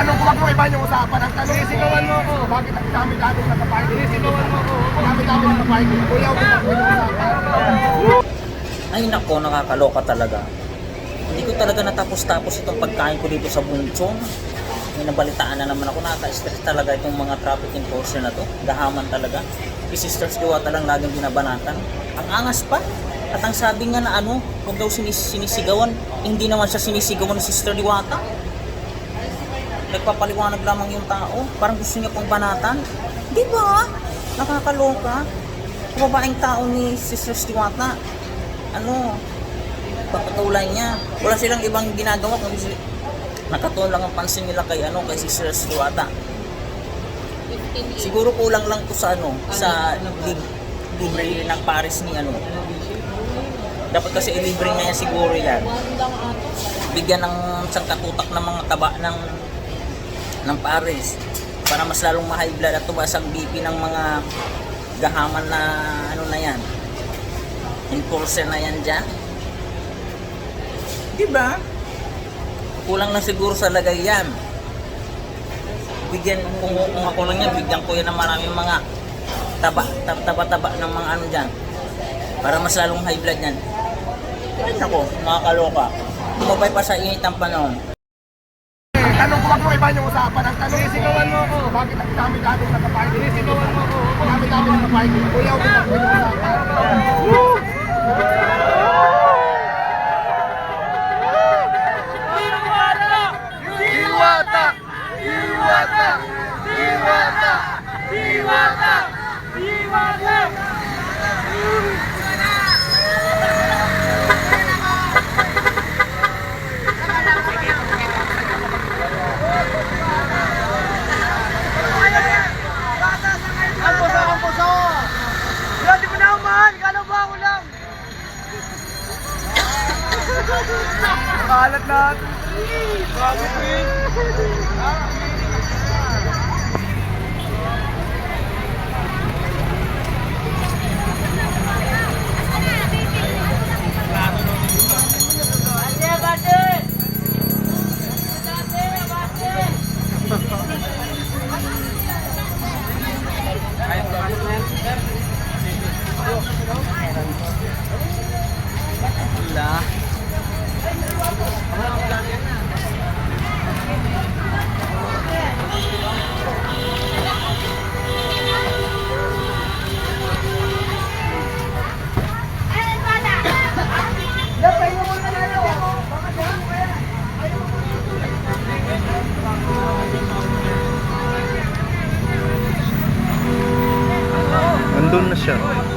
Tanong ko wag mo iba yung usapan. Ang tanong Sinisigawan mo ako. bakit ang dami-dami nakaparking? Sinisigawan mo ako. Ang dami-dami nakaparking. Kuya, wag mo yung usapan. Ay nako, nakakaloka talaga. Hindi ko talaga natapos-tapos itong pagkain ko dito sa Bunchong. May nabalitaan na naman ako, nakaka-stress talaga itong mga traffic enforcer na to. Gahaman talaga. Si Sisters Diwata lang laging binabanatan. Ang angas pa. At ang sabi nga na ano, huwag daw sinis sinisigawan. Hindi naman siya sinisigawan ni Sister Diwata. Nagpapaliwanag lamang yung tao. Parang gusto niya pang banatan. Di ba? Nakakaloka. Ang babaeng tao ni Sister Diwata. Ano, papatulan niya. Wala silang ibang ginagawa kung si nakatuon lang ang pansin nila kay ano kay Sister Diwata. Siguro kulang lang to sa ano, sa lib- libre ng Paris ni ano. Dapat kasi ilibre niya siguro yan. Bigyan ng isang katutak ng mga taba ng ng Paris para mas lalong ma-high blood at tumaas ang BP ng mga gahaman na ano na yan. Enforcer na yan dyan. Di ba kulang lang siguro sa lagay yan. Bigyan kung, kung ako lang yan bigyan ko yan ng maraming mga taba tab- taba-taba ng mga ano dyan. Para mas lalong high blood yan. Ay nako makakaloka tumabay pa sa init ng panahon Tanong ko wag mo iba yung usapan. Ang tanong Sinisigawan mo ako. bakit ang dami-dami nakaparking? Sinisigawan mo ako. Ang dami-dami nakaparking. Kuya, wag mo Kalat lahat. Bakit, Win? Andun na siya.